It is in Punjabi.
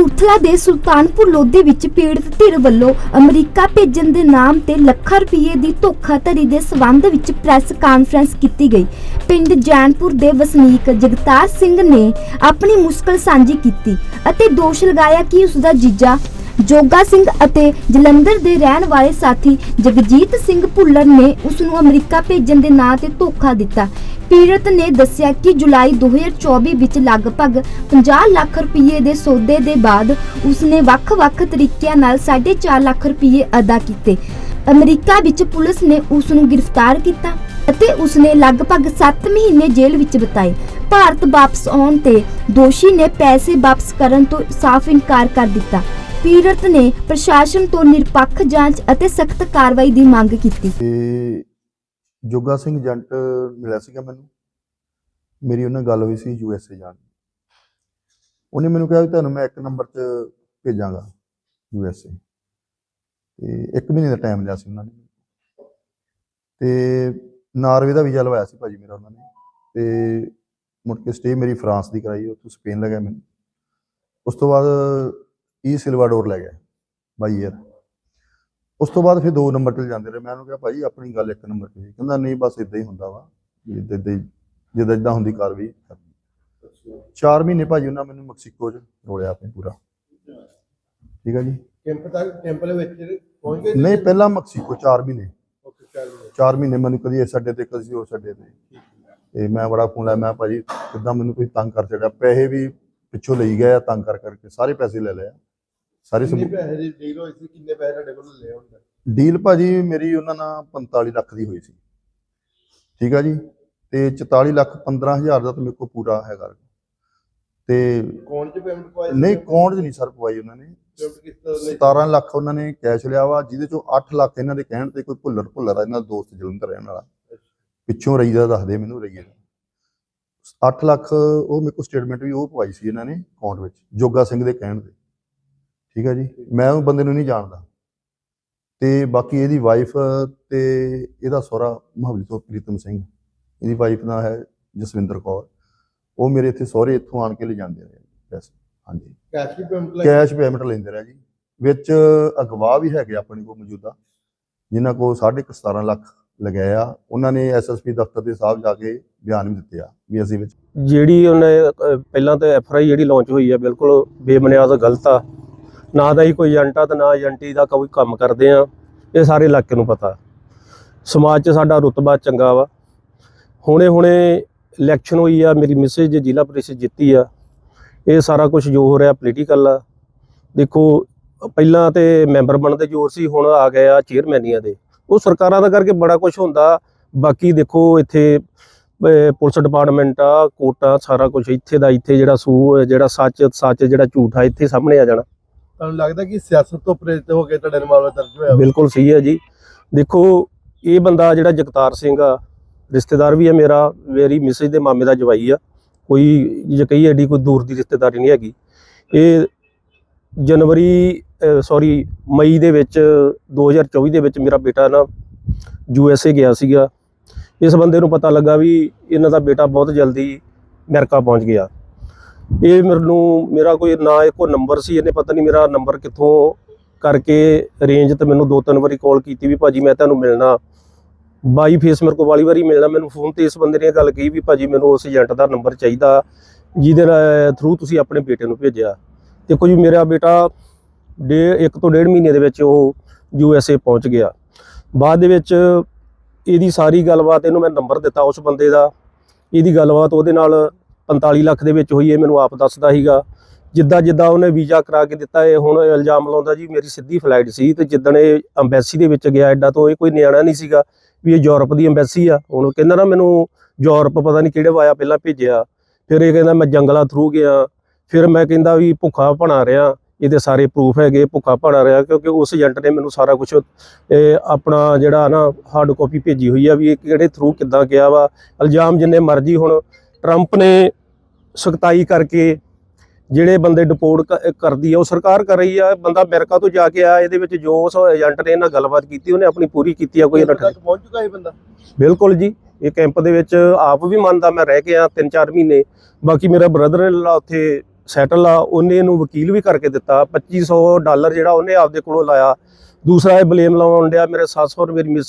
ਕਪੂਰਥਲਾ ਦੇ ਸੁਲਤਾਨਪੁਰ ਲੋਧੀ ਵਿੱਚ ਪੀੜਤ ਧਿਰ ਵੱਲੋਂ ਅਮਰੀਕਾ ਭੇਜਣ ਦੇ ਨਾਮ ਤੇ ਲੱਖਾਂ ਰੁਪਏ ਦੀ ਧੋਖਾਧੜੀ ਦੇ ਸਬੰਧ ਵਿੱਚ ਪ੍ਰੈਸ ਕਾਨਫਰੰਸ ਕੀਤੀ ਗਈ। ਪਿੰਡ ਜੈਨਪੁਰ ਦੇ ਵਸਨੀਕ ਜਗਤਾਰ ਸਿੰਘ ਨੇ ਆਪਣੀ ਮੁਸ਼ਕਲ ਸਾਂਝੀ ਕੀਤੀ ਅਤੇ ਦੋਸ਼ ਲਗਾਇਆ ਕਿ ਉਸ ਦਾ ਜੀਜਾ ਜੋਗਾ ਸਿੰਘ ਅਤੇ ਜਲੰਧਰ ਦੇ ਰਹਿਣ ਵਾਲੇ ਸਾਥੀ ਜਗਜੀਤ ਸਿੰਘ ਭੁੱਲਰ ਨੇ ਉਸ ਨੂੰ ਅਮਰੀਕਾ ਭੇਜਣ ਦੇ ਨਾਂ ਤੇ ਧੋਖਾ ਦਿੱਤਾ। ਪੀੜਤ ਨੇ ਦੱਸਿਆ ਕਿ ਜੁਲਾਈ 2024 ਵਿੱਚ ਲਗਭਗ 50 ਲੱਖ ਰੁਪਏ ਦੇ ਸੌਦੇ ਦੇ ਬਾਅਦ ਉਸਨੇ ਵੱਖ-ਵੱਖ ਤਰੀਕਿਆਂ ਨਾਲ 4.5 ਲੱਖ ਰੁਪਏ ਅਦਾ ਕੀਤੇ। ਅਮਰੀਕਾ ਵਿੱਚ ਪੁਲਿਸ ਨੇ ਉਸ ਨੂੰ ਗ੍ਰਿਫਤਾਰ ਕੀਤਾ ਅਤੇ ਉਸਨੇ ਲਗਭਗ 7 ਮਹੀਨੇ ਜੇਲ੍ਹ ਵਿੱਚ ਬਿਤਾਏ। ਭਾਰਤ ਵਾਪਸ ਆਉਣ ਤੇ ਦੋਸ਼ੀ ਨੇ ਪੈਸੇ ਵਾਪਸ ਕਰਨ ਤੋਂ ਸਾਫ਼ ਇਨਕਾਰ ਕਰ ਦਿੱਤਾ। ਪੀੜਤ ਨੇ ਪ੍ਰਸ਼ਾਸਨ ਤੋਂ ਨਿਰਪੱਖ ਜਾਂਚ ਅਤੇ ਸਖਤ ਕਾਰਵਾਈ ਦੀ ਮੰਗ ਕੀਤੀ। ਤੇ ਜੋਗਾ ਸਿੰਘ ਏਜੰਟ ਮਿਲਿਆ ਸੀਗਾ ਮੈਨੂੰ। ਮੇਰੀ ਉਹਨਾਂ ਗੱਲ ਹੋਈ ਸੀ ਯੂ ਐਸ ਏ ਜਾਣ ਦੀ। ਉਹਨੇ ਮੈਨੂੰ ਕਿਹਾ ਵੀ ਤੁਹਾਨੂੰ ਮੈਂ ਇੱਕ ਨੰਬਰ 'ਚ ਭੇਜਾਂਗਾ ਯੂ ਐਸ ਏ। ਤੇ ਇੱਕ ਮਹੀਨੇ ਦਾ ਟਾਈਮ ਲਿਆ ਸੀ ਉਹਨਾਂ ਨੇ। ਤੇ ਨਾਰਵੇ ਦਾ ਵੀਜ਼ਾ ਲਵਾਇਆ ਸੀ ਭਾਜੀ ਮੇਰਾ ਉਹਨਾਂ ਨੇ। ਤੇ ਮੁੜ ਕੇ ਸਟੇ ਮੇਰੀ ਫਰਾਂਸ ਦੀ ਕਰਾਈ, ਉੱਥੋਂ ਸਪੇਨ ਲੈ ਮੈਨੂੰ। ਉਸ ਤੋਂ ਬਾਅਦ ਈ ਸਿਲਵਾਡੋਰ ਲੈ ਗਿਆ। ਬਾਈ ਯਾਰ। ਉਸ ਤੋਂ ਬਾਅਦ ਫਿਰ ਦੋ ਨੰਬਰ ਤੇ ਜਾਂਦੇ ਰਹੇ। ਮੈਂ ਉਹਨੂੰ ਕਿਹਾ ਭਾਜੀ ਆਪਣੀ ਗੱਲ ਇੱਕ ਨੰਬਰ ਤੇ ਕਹਿੰਦਾ ਨਹੀਂ ਬਸ ਇਦਾਂ ਹੀ ਹੁੰਦਾ ਵਾ। ਇਦਾਂ ਇਦਾਂ ਜਿੱਦਾਂ ਜਿੱਦਾਂ ਹੁੰਦੀ ਕਾਰਵਾਈ ਚਾਰ ਮਹੀਨੇ ਭਾਜੀ ਉਹਨਾਂ ਮੈਨੂੰ ਮੈਕਸੀਕੋ 'ਚ ਰੋਲਿਆ ਆਪਣੇ ਪੂਰਾ। ਠੀਕ ਹੈ ਜੀ? ਕੈਂਪ ਤੱਕ ਟੈਂਪਲ ਵਿੱਚ ਪਹੁੰਚ ਗਏ ਨਹੀਂ ਪਹਿਲਾਂ ਮੈਕਸੀਕੋ 4 ਮਹੀਨੇ। ਓਕੇ ਗਏ 4 ਮਹੀਨੇ ਮੈਨੂੰ ਕਦੀ ਇਸ ਅੱਡੇ ਤੇ ਕਦੀ ਉਸ ਅੱਡੇ ਤੇ। ਤੇ ਮੈਂ ਬੜਾ ਫੋਨ ਲਾਇਆ ਮੈਂ ਭਾਜੀ ਕਿੱਦਾਂ ਮੈਨੂੰ ਤੁਸੀਂ ਤੰਗ ਕਰ ਛੱਡਿਆ ਪੈਸੇ ਵੀ ਪਿੱਛੋਂ ਲਈ ਗਏ ਆ ਤੰਗ ਕਰ ਕਰਕੇ ਸਾਰੇ ਪੈਸੇ ਲੈ ਲਏ ਸਾਰੇ ਕਿੰਨੇ ਸਬੂਤ ਪੈਸੇ ਦੀ ਡੀਲ ਹੋਈ ਸੀ? ਕਿੰਨੇ ਪੈਸੇ ਤੁਹਾਡੇ ਕੋਲ ਲਏ ਹੁੰਦੇ ਡੀਲ ਭਾਜੀ ਮੇਰੀ ਉਹਨਾਂ ਨਾਲ 45 ਲੱਖ ਦੀ ਹੋਈ ਸੀ। ਠੀਕ ਆ ਜੀ? ਤੇ 44 ਲੱਖ 15000 ਦਾ ਤਾਂ ਮੇਰੇ ਕੋਲ ਪੂਰਾ ਹੈਗਾ। ਤੇ ਕੌਣ ਚ ਪੇਮੈਂਟ ਪਾਈ ਨਹੀਂ ਅਕਾਊਂਟ 'ਚ ਨਹੀਂ ਸਰ ਪਵਾਈ ਉਹਨਾਂ ਨੇ। ਪੇਮੈਂਟ ਕਿਸ ਤਰ੍ਹਾਂ ਲਈ? 17 ਲੱਖ ਉਹਨਾਂ ਨੇ ਕੈਸ਼ ਲਿਆ ਵਾ ਜਿਹਦੇ ਚੋਂ 8 ਲੱਖ ਇਹਨਾਂ ਦੇ ਕਹਿਣ ਤੇ ਕੋਈ ਭੁੱਲਰ ਭੁੱਲਰ ਆ ਇਹਨਾਂ ਦਾ ਦੋਸਤ ਜਲੰਧਰ ਰਹਿਣ ਵਾਲਾ। ਪਿੱਛੋਂ ਰਹੀ ਦਾ ਦੱਸਦੇ ਮੈਨੂੰ ਰਹੀ ਦਾ 8 ਲੱਖ ਉਹ ਮੇਰੇ ਕੋਲ ਸਟੇਟਮੈਂਟ ਵੀ ਉਹ ਪਵਾਈ ਸੀ ਇਹਨਾਂ ਨੇ ਅਕਾਊਂਟ ਵਿੱਚ ਜੋਗਾ ਸਿੰਘ ਦੇ ਕਹਿਣ ਤੇ। ਠੀਕ ਹੈ ਜੀ? ਮੈਂ ਉਹ ਬੰਦੇ ਨੂੰ ਨਹੀਂ ਜਾਣਦਾ। ਤੇ ਬਾਕੀ ਇਹਦੀ ਵਾਈਫ ਤੇ ਇਹਦਾ ਸਹੁਰਾ ਮਹਾਬਲੀ ਤੋਂ ਪ੍ਰੀਤਮ ਸਿੰਘ। ਇਹਦੀ ਵਾਈਫ ਦਾ ਹੈ ਜਸਵਿੰਦਰ ਕੌਰ। ਉਹ ਮੇਰੇ ਇੱਥੇ ਸਹੁਰੇ ਇੱਥੋਂ ਆਣ ਕੇ ਲੈ ਜਾਂਦੇ ਰਹੇ ਪੈਸੇ। ਹਾਂਜੀ। ਕੈਸ਼ ਦੀ ਪੇਮੈਂਟ ਲਈ ਕੈਸ਼ ਪੇਮੈਂਟ ਲੈਂਦੇ ਰਹੇ ਜੀ। ਵਿੱਚ ਅਗਵਾ ਵੀ ਹੈਗੇ ਆਪਣੇ ਕੋਲ ਮੌਜੂਦਾ। ਜਿਨ੍ਹਾਂ ਕੋਲ 17.5 ਲੱਖ ਲਗਾਇਆ। ਉਹਨਾਂ ਨੇ ਐਸਐਸਪੀ ਦਫ਼ਤਰ ਦੇ ਸਾਹਿਬ ਜਾ ਕੇ ਬਿਆਨ ਵੀ ਦਿੱਤੇ ਆ ਵੀ ਅਸੀਂ ਵਿੱਚ ਜਿਹੜੀ ਉਹਨੇ ਪਹਿਲਾਂ ਤੇ ਐਫਆਈ ਜਿਹੜੀ ਲਾਂਚ ਹੋਈ ਹੈ ਬਿਲਕੁਲ ਬੇਬੁਨਿਆਦ ਗਲਤ ਆ। ਨਾ ਦਾ ਹੀ ਕੋਈ ਏਜੰਟ ਆ ਤੇ ਨਾ ਏਜੰਟੀ ਦਾ ਕੋਈ ਕੰਮ ਕਰਦੇ ਆ। ਇਹ ਸਾਰੇ ਇਲਾਕੇ ਨੂੰ ਪਤਾ। ਸਮਾਜ 'ਚ ਸਾਡਾ ਰੁਤਬਾ ਚੰਗਾ ਵਾ। ਹੁਣੇ ਹੁਣੇ ਇਲੈਕਸ਼ਨ ਹੋਈ ਆ, ਮੇਰੀ ਮਿਸੇਜ ਜ਼ਿਲ੍ਹਾ ਪ੍ਰੀਸ਼ਦ ਜਿੱਤੀ ਆ। ਇਹ ਸਾਰਾ ਕੁਝ ਜੋ ਹੋ ਰਿਹਾ ਪੋਲੀਟੀਕਲ ਆ। ਦੇਖੋ, ਪਹਿਲਾਂ ਤੇ ਮੈਂਬਰ ਬਣਦੇ ਜ਼ੋਰ ਸੀ, ਹੁਣ ਆ ਗਏ ਆ ਚੇਅਰਮੈਨੀਆਂ ਦੇ। ਉਹ ਸਰਕਾਰਾਂ ਦਾ ਕਰਕੇ ਬੜਾ ਕੁਝ ਹੁੰਦਾ। ਬਾਕੀ ਦੇਖੋ, ਇੱਥੇ ਪੁਲਿਸ ਡਿਪਾਰਟਮੈਂਟ ਆ, ਕੋਰਟਾਂ, ਸਾਰਾ ਕੁਝ ਇੱਥੇ ਦਾ ਇੱਥੇ ਜਿਹੜਾ ਸੂ, ਜਿਹੜਾ ਸੱਚ ਸੱਚ ਜਿਹੜਾ ਝੂਠ ਆ, ਇੱਥੇ ਸਾਹਮਣੇ ਆ ਜਾਣਾ। ਤੁਹਾਨੂੰ ਲੱਗਦਾ ਕਿ ਸਿਆਸਤ ਤੋਂ ਪ੍ਰੇਰਿਤ ਹੋ ਕੇ ਤੁਹਾਡੇ ਮਾਮਲਾ ਦਰਜ ਹੋਇਆ ਬਿਲਕੁਲ ਸਹੀ ਹੈ ਜੀ। ਦੇਖੋ, ਇਹ ਬੰਦਾ ਜਿਹੜਾ ਜਗਤਾਰ ਸਿੰਘ ਆ, ਰਿਸ਼ਤੇਦਾਰ ਵੀ ਹੈ ਮੇਰਾ, ਮੇਰੀ ਮਿਸਿਸ ਦੇ ਮਾਮੇ ਦਾ ਜਵਾਈ ਆ। ਕੋਈ ਜੇ ਕਹੀ ਐਡੀ ਕੋਈ ਦੂਰ ਦੀ ਰਿਸ਼ਤੇਦਾਰੀ ਨਹੀਂ ਹੈਗੀ। ਇਹ ਜਨਵਰੀ ਸੌਰੀ ਮਈ ਦੇ ਵਿੱਚ 2024 ਦੇ ਵਿੱਚ ਮੇਰਾ ਬੇਟਾ ਨਾ ਯੂ ਐਸ ਏ ਗਿਆ ਸੀਗਾ। ਇਸ ਬੰਦੇ ਨੂੰ ਪਤਾ ਲੱਗਾ ਵੀ ਇਹਨਾਂ ਦਾ ਬੇਟਾ ਬਹੁਤ ਜਲਦੀ ਅਮਰੀਕਾ ਪਹੁੰਚ ਗਿਆ। ਇਹ ਮੈਨੂੰ, ਮੇਰਾ ਕੋਈ ਨਾ ਇੱਕੋ ਨੰਬਰ ਸੀ, ਇਹਨੇ ਪਤਾ ਨਹੀਂ ਮੇਰਾ ਨੰਬਰ ਕਿੱਥੋਂ ਕਰਕੇ ਰੇਂਜ ਤੇ ਮੈਨੂੰ ਦੋ ਤਿੰਨ ਵਾਰੀ ਕਾਲ ਕੀਤੀ ਵੀ ਭਾਜੀ ਮੈਂ ਤੁਹਾਨੂੰ ਮਿਲਣਾ। ਬਾਈ ਫੇਸ ਮੇਰੇ ਕੋਲ ਵਾਲੀ ਵਾਰੀ ਮਿਲਣਾ, ਮੈਨੂੰ ਫੋਨ ਤੇ ਇਸ ਬੰਦੇ ਨੇ ਇਹ ਗੱਲ ਕਹੀ ਵੀ ਭਾਜੀ ਮੈਨੂੰ ਉਸ ਏਜੰਟ ਦਾ ਨੰਬਰ ਚਾਹੀਦਾ, ਜਿਹਦੇ ਥਰੂ ਤੁਸੀਂ ਆਪਣੇ ਬੇਟੇ ਨੂੰ ਭੇਜਿਆ। ਤੇ ਕੁਝ ਮੇਰਾ ਬੇਟਾ ਡੇ ਇੱਕ ਤੋਂ ਡੇਢ ਮਹੀਨੇ ਦੇ ਵਿੱਚ ਉਹ ਯੂ ਐਸ ਏ ਪਹੁੰਚ ਗਿਆ। ਬਾਅਦ ਦੇ ਵਿੱਚ ਇਹਦੀ ਸਾਰੀ ਗੱਲਬਾਤ, ਇਹਨੂੰ ਮੈਂ ਨੰਬਰ ਦਿੱਤਾ ਉਸ ਬੰਦੇ ਦਾ। ਇਹਦੀ ਗੱਲਬਾਤ ਉਹਦੇ ਨਾਲ 45 ਲੱਖ ਦੇ ਵਿੱਚ ਹੋਈ ਇਹ ਮੈਨੂੰ ਆਪ ਦੱਸਦਾ ਸੀਗਾ। ਜਿੱਦਾਂ ਜਿੱਦਾਂ ਉਹਨੇ ਵੀਜ਼ਾ ਕਰਾ ਕੇ ਦਿੱਤਾ, ਇਹ ਹੁਣ ਇਲਜ਼ਾਮ ਲਾਉਂਦਾ ਜੀ, ਮੇਰੀ ਸਿੱਧੀ ਫਲਾਈਟ ਸੀ ਤੇ ਜਿੱਦਣ ਇਹ ਅੰਬੈਸੀ ਦੇ ਵਿੱਚ ਗਿਆ, ਐਡਾ ਤੋਂ ਇਹ ਕੋਈ ਨਿਆਣਾ ਨਹੀਂ ਸੀਗਾ ਵੀ ਇਹ ਯੂਰਪ ਦੀ ਅੰਬੈਸੀ ਆ। ਹੁਣ ਕਹਿੰਦਾ ਨਾ ਮੈਨੂੰ ਯੂਰਪ ਪਤਾ ਨਹੀਂ ਕਿਹੜੇ ਵਾਇਆ ਪਹਿਲਾਂ ਭੇਜਿਆ। ਫਿਰ ਇਹ ਕਹਿੰਦਾ ਮੈਂ ਜੰਗਲਾਂ ਥਰੂ ਗਿਆ। ਫਿਰ ਮੈਂ ਕਹਿੰਦਾ ਵੀ ਭੁੱਖਾ ਭਣਾ ਰਿਹਾ। ਇਹਦੇ ਸਾਰੇ ਪ੍ਰੂਫ ਹੈਗੇ, ਭੁੱਖਾ ਬਣਾ ਰਿਹਾ, ਕਿਉਂਕਿ ਉਸ ਏਜੰਟ ਨੇ ਮੈਨੂੰ ਸਾਰਾ ਕੁਝ ਆਪਣਾ ਜਿਹੜਾ ਨਾ ਹਾਰਡ ਕਾਪੀ ਭੇਜੀ ਹੋਈ ਆ ਵੀ ਇਹ ਕਿਹੜੇ ਥਰੂ ਕਿੱਦਾਂ ਗਿਆ ਵਾ। ਇਲਜ਼ਾਮ ਜਿੰਨੇ ਮਰਜ਼ੀ ਹੁਣ ਟਰੰਪ ਨੇ ਸਖਤਾਈ ਕਰਕੇ ਜਿਹੜੇ ਬੰਦੇ ਡਿਪੋਰਟ ਕਰਦੀ ਆ ਉਹ ਸਰਕਾਰ ਕਰ ਰਹੀ ਆ। ਬੰਦਾ ਅਮਰੀਕਾ ਤੋਂ ਜਾ ਕੇ ਆਇਆ ਇਹਦੇ ਵਿੱਚ ਜੋ ਉਸ ਏਜੰਟ ਨੇ ਇਹਨਾਂ ਗੱਲਬਾਤ ਕੀਤੀ ਉਹਨੇ ਆਪਣੀ ਪੂਰੀ ਕੀਤੀ ਆ ਕੋਈ ਤੱਕ ਪਹੁੰਚ ਚੁੱਕਾ ਇਹ ਬੰਦਾ? ਬਿਲਕੁਲ ਜੀ ਇਹ ਕੈਂਪ ਦੇ ਵਿੱਚ ਆਪ ਵੀ ਮੰਨਦਾ ਮੈਂ ਰਹਿ ਕੇ ਆ 3-4 ਮਹੀਨੇ। ਬਾਕੀ ਮੇਰਾ ਬ੍ਰਦਰ ਲਾ ਉੱਥੇ ਸੈਟਲ ਆ ਉਹਨੇ ਇਹਨੂੰ ਵਕੀਲ ਵੀ ਕਰਕੇ ਦਿੱਤਾ। 2500 ਡਾਲਰ ਜਿਹੜਾ ਉਹਨੇ ਆਪਦੇ ਕੋਲੋਂ ਲਾਇਆ। ਦੂਸਰਾ ਇਹ ਬਲੇਮ ਲਾਉਣ ਡਿਆ ਮੇਰੇ ਸੱਸ ਔਰ ਮੇਰੀ ਮਿਸਿਸ